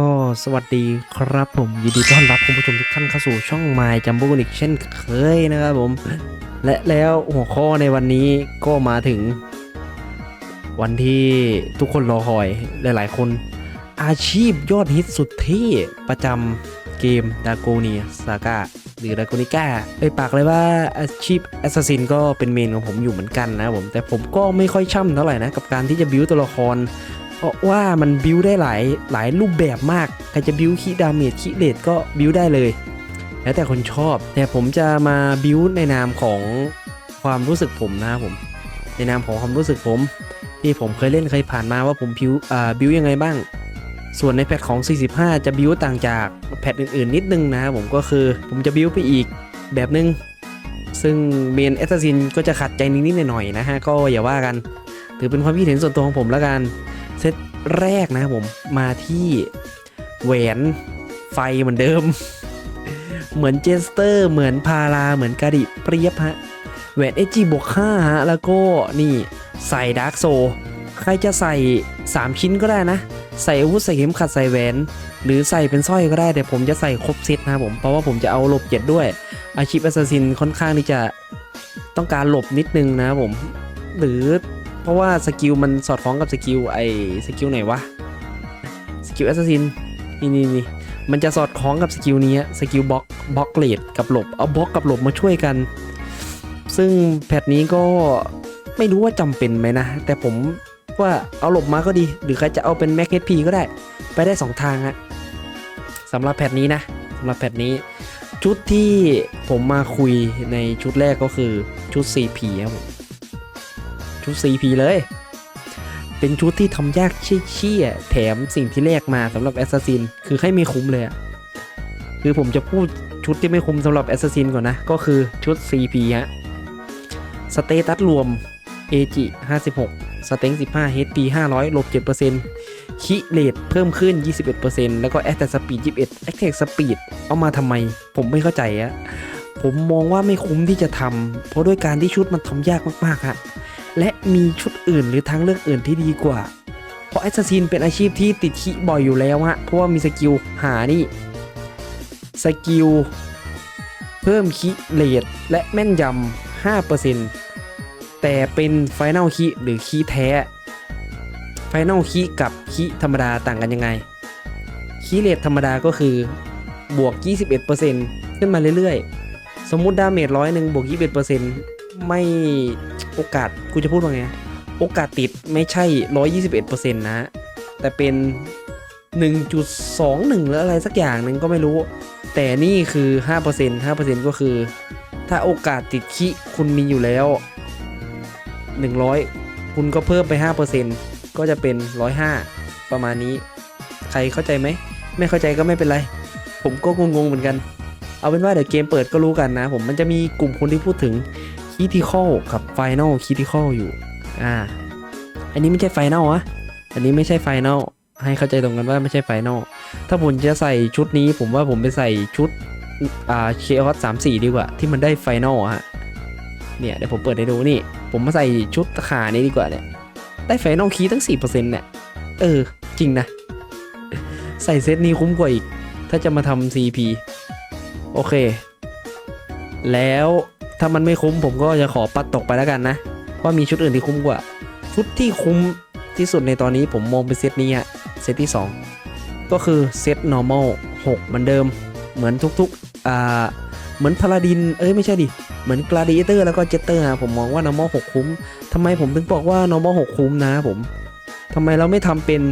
ก็สวัสดีครับผมยินดีต้อนรับคุณผู้ชมทุกท่านเข้าสู่ช่อง My Jumbo Nick เช่นเคยนะครับผม และแล้วหัวข้อในวันนี้ก็มาถึง วันที่ทุกคนรอคอยหลาย ๆ คน อาชีพยอดฮิตสุดเท่ประจำเกมดาโกเนียซากาหรือดาโกนิก้าไปปากเลยว่าอาชีพแอสซัสซินก็เป็นเมนของผมอยู่เหมือนกันนะผมแต่ผมก็ไม่ค่อยช่ำเท่าไหร่นะกับการที่จะบิวตัวละคร ราะว่ามันบิวได้หลายหลายรูปแบบมากใครจะบิวคีดาเมจคีเลดก็บิวได้เลย แล้วแต่คนชอบ แต่ผมจะมาบิวในนามของความรู้สึกผมนะครับผม ในนามของความรู้สึกผม ที่ผมเคยเล่นเคยผ่านมาว่าผมบิวอ่าบิวยังไงบ้าง ส่วนในแพทของ 45 จะบิวต่างจากแพทอื่นๆ นิดนึงนะครับผมก็คือผมจะบิวไปอีกแบบนึงซึ่งเมนแอสซัสซินก็จะขัดใจนิดๆหน่อยๆนะฮะก็อย่าว่ากัน ถือเป็นความคิดเห็นส่วนตัวของผมแล้วกัน เซตแรกนะครับผมมาที่แหวนไฟเหมือนเดิม เหมือนเจสเตอร์ เหมือนพาราเหมือนกาดิเปรียบฮะแหวนเอจีบวก5ฮะแล้วก็นี่ใส่ดาร์กโซใครจะใส่ 3 ชิ้นก็ได้นะ ใส่อาวุธใส่เข็มขัดใส่แหวน หรือใส่เป็นสร้อยก็ได้แต่ผมจะใส่ครบเซตนะผมเพราะว่าผมจะเอาหลบเจ็ดด้วย อาชีพแอสซัสซินค่อนข้างที่จะต้องการหลบนิดนึงนะผม หรือ เพราะว่าสกิลมันสอดคล้องกับสกิลไอสกิลไหนวะสกิลแอสซัสซินนี่นี่นี่มันจะสอดคล้องกับสกิลนี้สกิลบล็อกบล็อกเลดกับหลบเอาบล็อกกับหลบมาช่วยกัน ซึ่งแพทนี้ก็ไม่รู้ว่าจำเป็นไหมนะ แต่ผมว่าเอาหลบมาก็ดี หรือใครจะเอาเป็นแม็กเฮดพีก็ได้ ไปได้ 2 ทางฮะสำหรับแพทนี้นะสำหรับแพทนี้ ชุดที่ผมมาคุยในชุดแรกก็คือชุด CP ครับผม ชุด CP เลย เป็นชุดที่ทำยากเชี่ยแถมสิ่งที่แลกมาสำหรับแอสซัสซินคือให้ไม่คุ้มเลยอะคือผมจะพูดชุดที่ไม่คุ้มสำหรับแอสซัสซินก่อนนะ ก็คือชุด CP ฮะ สเตตัสรวม AG 56 สเต็ง15 HP 500ลบ7%คิเลดเพิ่มขึ้น 21%แล้วก็แอตแทกสปีด21แอตแทกสปีดเอามาทำไม ผมไม่เข้าใจอะผมมองว่าไม่คุ้มที่จะทำเพราะด้วยการที่ชุดมันทำยากมากๆฮะ และมีชุดอื่นหรือทางเลือกอื่นที่ดีกว่า เพราะแอสซัสซินเป็นอาชีพที่ติดขี้บ่อยอยู่แล้วฮะเพราะว่ามีสกิลหานี่สกิลเพิ่มคิเลดและแม่นยำ5%แต่เป็นไฟแนลคีหรือคีแท้ไฟแนลคีกับคีธรรมดาต่างกันยังไงคีเลดธรรมดาก็คือบวก 21%ขึ้นมาเรื่อยๆ สมมุติดาเมจร้อยหนึ่งบวก 21% ไม่โอกาสกูจะพูดว่าไง โอกาสติดไม่ใช่ 121%นะแต่เป็น 1.21 หรืออะไรสักอย่างหนึ่งก็ไม่รู้ แต่นี่คือ 5% 5%ก็คือ ถ้าโอกาสติดคิคุณมีอยู่แล้ว 100 คุณก็เพิ่มไป 5%ก็จะเป็น 105 ประมาณนี้ ใครเข้าใจไหม ไม่เข้าใจก็ไม่เป็นไร ผมก็งงๆเหมือนกัน เอาเป็นว่าเดี๋ยวเกมเปิดก็รู้กันนะ ผมมันจะมีกลุ่มคนที่พูดถึง critical กับ final critical อยู่ อ่า อันนี้ไม่ใช่ final อะอันนี้ไม่ใช่ final ให้เข้าใจตรงกันว่าไม่ใช่ final ถ้าผมจะใส่ชุดนี้ ผมว่าผมไปใส่ชุด อ่า chaos 3 4ดีกว่า ที่มันได้ final อะฮะ เนี่ยเดี๋ยวผมเปิดให้ดูนี่ ผมมาใส่ชุดขานี้ดีกว่าเนี่ย ได้ final key ตั้ง4%เนี่ย เออ จริงนะ ใส่เซตนี้คุ้มกว่าอีก ถ้าจะมาทำ CP โอเค แล้ว ถ้ามันไม่คุ้มผมก็จะขอปัดตกไปแล้วกันนะ ว่ามีชุดอื่นที่คุ้มกว่า ชุดที่คุ้มที่สุดในตอนนี้ผมมองเป็นเซตนี้อะเซตที่ 2 ก็คือเซต normal 6เหมือนเดิม เหมือนทุกๆอ่าเหมือนพาลาดิน เอ้ยไม่ใช่ดิ เหมือน gladiator แล้วก็ jetter อะผมมองว่า normal 6 คุ้มทำไมผมถึงบอกว่า normal 6 คุ้มนะผมทำไมเราไม่ทำเป็น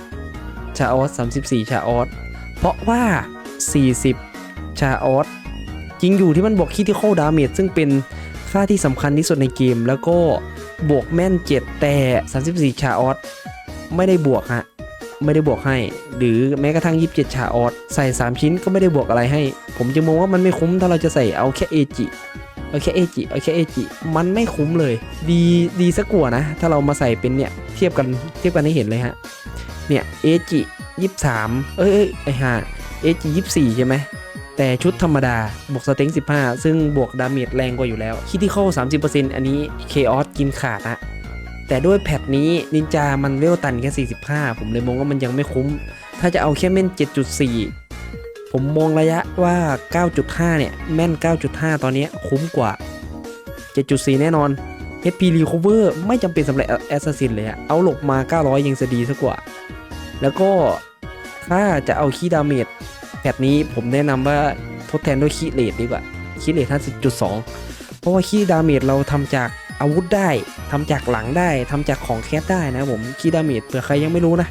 40 ชาออส 34 ชาออส เพราะว่า 40 ชาออส จริงอยู่ที่มันบวกคิทิคอลดาเมจซึ่งเป็นค่าที่สำคัญที่สุดในเกม แล้วก็บวกแม่น 7 แต่ 34 ชาออสไม่ได้บวกฮะไม่ได้บวกให้ หรือแม้กระทั่ง 27 ชาออสใส่ 3 ชิ้นก็ไม่ได้บวกอะไรให้ ผมจึงมองว่ามันไม่คุ้มถ้าเราจะใส่เอาแค่เอจิเอาแค่เอจิเอาแค่เอจิมันไม่คุ้มเลย ดีดีสักกว่านะ ถ้าเรามาใส่เป็นเนี่ยเทียบกันเทียบกันให้เห็นเลยฮะเนี่ยเอจิ23เอ้ยเอ้ยไอห่าเอจิ24ใช่ไหม แต่ชุดธรรมดา บวกสเต็ง15 ซึ่งบวกดาเมจแรงกว่าอยู่แล้วคิที่เข้า30%อันนี้เคออสกินขาดอะแต่ด้วยแพทนี้นินจามันเวลตันแค่ 45 ผมเลยมองว่ามันยังไม่คุ้ม ถ้าจะเอาแค่แม่น 7.4 ผมมองระยะว่า 9.5 เนี่ย แม่น 9.5 ตอนนี้คุ้มกว่า 7.4 แน่นอน HP Recover ไม่จำเป็นสำหรับ Assassin เลยอะเอาหลบมา 900 ยังจะดีสักว่า แล้วก็ถ้าจะเอาคีดาเมจ แพทนี้ผมแนะนำว่าทดแทนด้วยคีเลดดีกว่าคีเลด50.2 เพราะว่าคีย์ดาเมจเราทำจากอาวุธได้ทำจากหลังได้ทำจากของแคสได้นะผมคีย์ดาเมจเผื่อใครยังไม่รู้นะ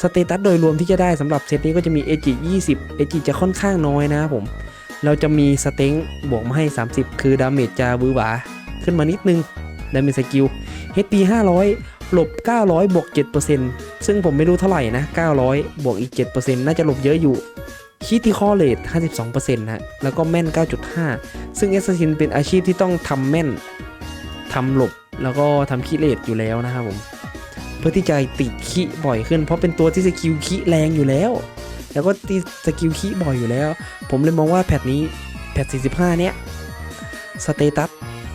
สเตตัสโดยรวมที่จะได้สำหรับเซตนี้ก็จะมี AG 20 AG จะค่อนข้างน้อยนะผม เราจะมีสเต็งบวกมาให้ 30 คือดาเมจจะบือหวาขึ้นมานิดนึงดาเมจสกิล HP 500หลบ 900 บวก 7%ซึ่งผมไม่รู้เท่าไหร่นะ 900 บวกอีก 7%น่าจะหลบเยอะอยู่ คิติคอเลต52%นะแล้วก็แม่น 9.5 ซึ่ง Assassin เป็นอาชีพที่ต้องทำแม่นทำหลบแล้วก็ทำคิเลตอยู่แล้วนะครับผม เพื่อที่จะติดคิบ่อยขึ้น เพราะเป็นตัวที่สกิลคิแรงอยู่แล้ว แล้วก็ตีสกิลคิบ่อยอยู่แล้ว ผมเลยมองว่าแพทนี้แพท 45 เนี้ยสเตตัส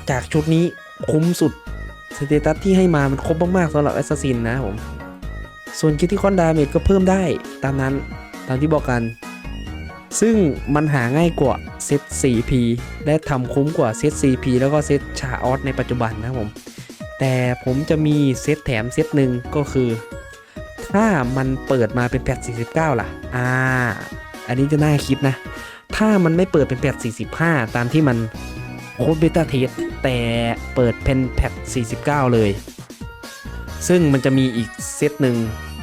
จากชุดนี้คุ้มสุดสเตตัสที่ให้มามันครบมากๆสำหรับแอสซัสซินนะผม ส่วนคิติคอนดาเมจก็เพิ่มได้ตามนั้นตามที่บอกกัน ซึ่งมันหาง่ายกว่าเซต 4P และทำคุ้มกว่าเซต 4P แล้วก็เซตชาออสในปัจจุบันนะผม แต่ผมจะมีเซตแถมเซตหนึ่งก็คือ ถ้ามันเปิดมาเป็นแพท49 ล่ะ อ่า อันนี้จะน่าคิดนะ ถ้ามันไม่เปิดเป็นแพท45 ตามที่มันโค้ดเบต้าเทสแต่เปิดเป็นแพท49 เลย ซึ่งมันจะมีอีกเซตหนึ่ง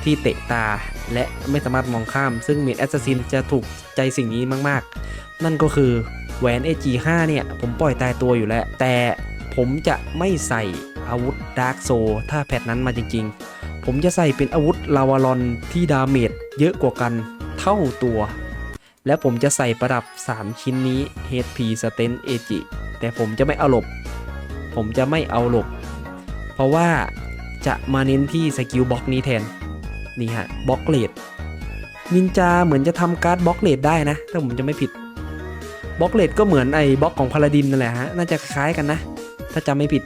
ที่เตะตา และไม่สามารถมองข้าม ซึ่งเมดแอสซัสซินจะถูกใจสิ่งนี้มากๆ นั่นก็คือแหวน AG5 เนี่ย ผมปล่อยตายตัวอยู่แล้ว แต่ผมจะไม่ใส่อาวุธดาร์กโซถ้าแพทนั้นมาจริงๆ ผมจะใส่เป็นอาวุธลาวารอนที่ดาเมจเยอะกว่ากันเท่าตัว และผมจะใส่ประดับ 3 ชิ้นนี้ HP s t e n AG แต่ผมจะไม่เอาหลบ ผมจะไม่เอาหลบ เพราะว่าจะมาเน้นที่สกิลบล็อกนี้แทน นี่ฮะบล็อกเลดนินจาเหมือนจะทำการ์ดบล็อกเลดได้นะ ถ้าผมจะไม่ผิดบล็อกเลดก็เหมือนไอ้บล็อกของพาลาดินนั่นแหละฮะน่าจะคล้ายกันนะ ถ้าจำไม่ผิด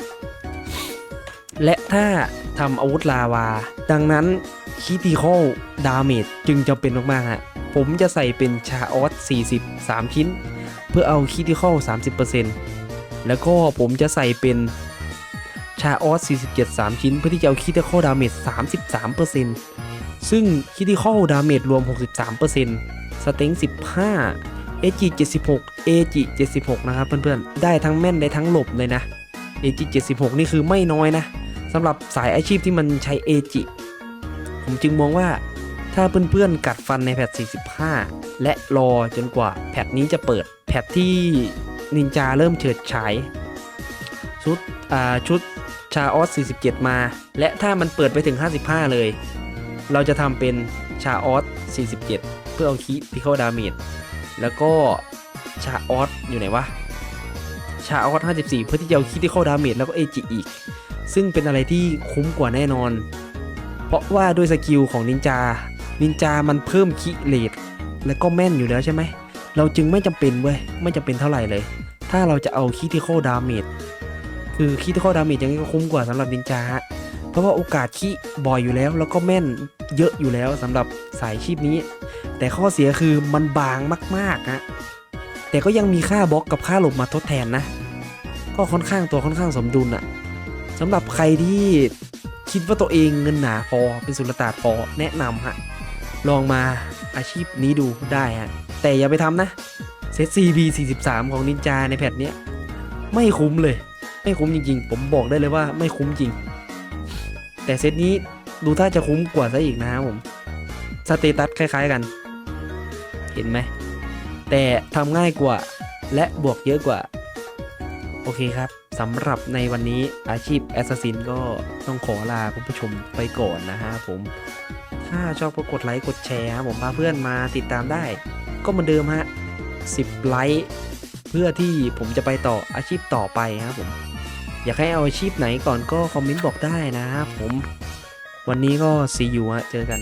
และถ้าทำอาวุธลาวา ดังนั้นคีติคอลดาเมจจึงจำเป็นมากๆฮะผมจะใส่เป็นชาออส40 3 ชิ้น เพื่อเอาคีติคอล30%แล้วก็ผมจะใส่เป็นชาออส47 3 ชิ้น เพื่อที่จะเอาคีติคอลดาเมจ33% ซึ่งคีติคอลดาเมจรวม 63%สเต็ง15 AG 76 AG 76 นะครับเพื่อนๆ ได้ทั้งแม่นได้ทั้งหลบเลยนะ AG 76 นี่คือไม่น้อยนะสำหรับสายอาชีพที่มันใช้ AG ผมจึงมองว่าถ้าเพื่อนๆ กัดฟันในแพท 45 และรอจนกว่าแพทนี้จะเปิด แพทที่นินจาเริ่มเฉิดฉายชุดชุดชาออส 47 มา และถ้ามันเปิดไปถึง 55 เลย เราจะทำเป็นชาออส47 เพื่อเอาคีพิคอดาเมจแล้วก็ชาออสอยู่ไหนวะชาออส54 เพื่อที่จะเอาคิติคอลดาเมจแล้วก็เอจิอีก ซึ่งเป็นอะไรที่คุ้มกว่าแน่นอน เพราะว่าด้วยสกิลของนินจา นินจามันเพิ่มคิเลตและก็แม่นอยู่แล้วใช่ไหม เราจึงไม่จำเป็นเว้ย ไม่จำเป็นเท่าไหร่เลย ถ้าเราจะเอาคิติคอลดาเมจคือคิติคอลดาเมจยังไงก็คุ้มกว่าสำหรับนินจาฮะ เพราะว่าโอกาสคิบ่อยอยู่แล้ว แล้วก็แม่นเยอะอยู่แล้วสำหรับสายชีพนี้ แต่ข้อเสียคือมันบางมากๆฮะแต่ก็ยังมีค่าบล็อกกับค่าหลบมาทดแทนนะ ก็ค่อนข้างตัวค่อนข้างสมดุลอะสำหรับใครที่คิดว่าตัวเองเงินหนาพอเป็นสุลต่านพอแนะนำฮะ ลองมาอาชีพนี้ดูได้ฮะ แต่อย่าไปทำนะเซต CB 43 ของนินจาในแพทเนี้ย ไม่คุ้มเลย ไม่คุ้มจริงๆ ผมบอกได้เลยว่าไม่คุ้มจริง แต่เซตนี้ดูถ้าจะคุ้มกว่าซะอีกนะครับผมสเตตัสคล้าย ๆกัน เห็นไหม แต่ทำง่ายกว่าและบวกเยอะกว่า โอเคครับสำหรับในวันนี้อาชีพแอสซัสซินก็ต้องขอลาคุณผู้ชมไปก่อนนะฮะผม ถ้าชอบก็กดไลค์กดแชร์ครับผมพาเพื่อนมาติดตามได้ ก็เหมือนเดิมฮะ10ไลค์เพื่อที่ผมจะไปต่ออาชีพต่อไปครับผม อยากให้เอาอาชีพไหนก่อนก็คอมเมนต์บอกได้นะครับผม วันนี้ก็ซีอูฮะเจอกัน